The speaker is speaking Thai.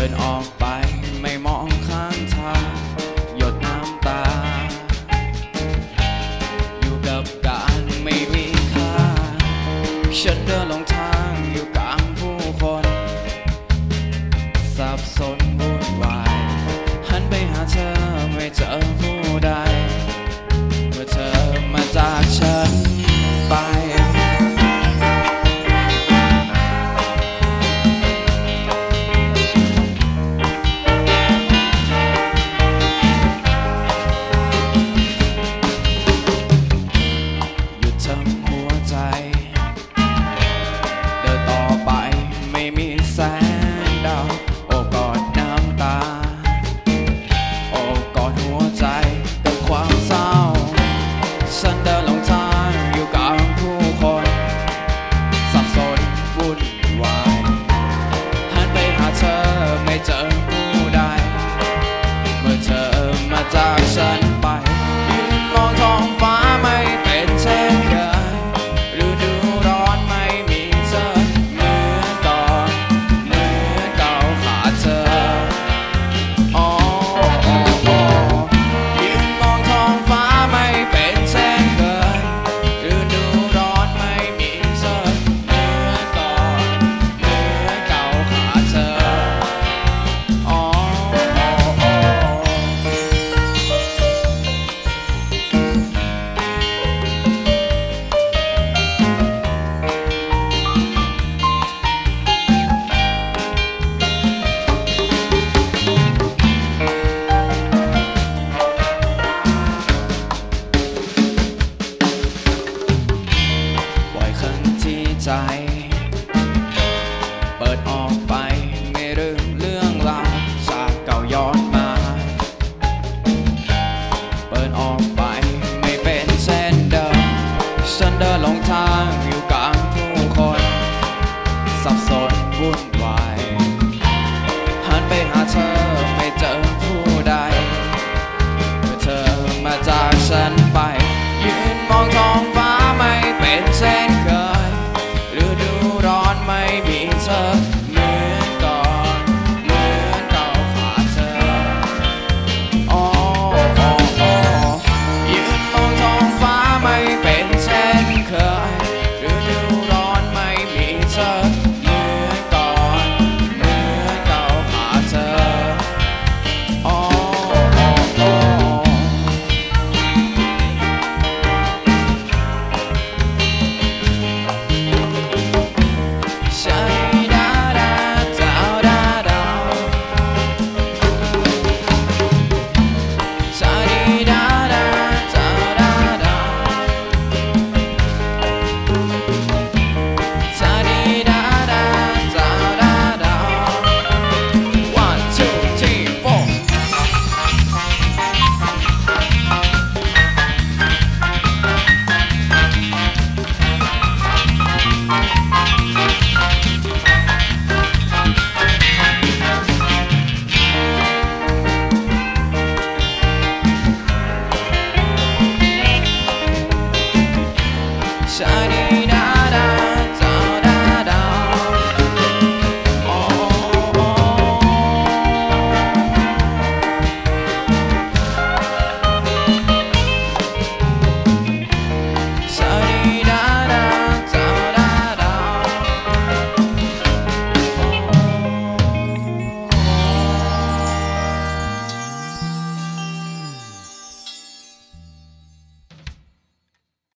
ดินออกไปไม่มองข้างทาง หยดน้ำตา อยู่กับการไม่มีค่าฉันเดินลง งดาวโอบกอดน้ำตา โอบกอดหัวใจกับความเศร้า ฉันเดินลง ใจเปิดออกไปไม่ลืมเรื่องราวจากเก่าย้อนมา เปิดออกไปไม่เป็นเส้นเดิมฉันเดินหลงทางอยู่กลางผู้คน สับสนวุ่น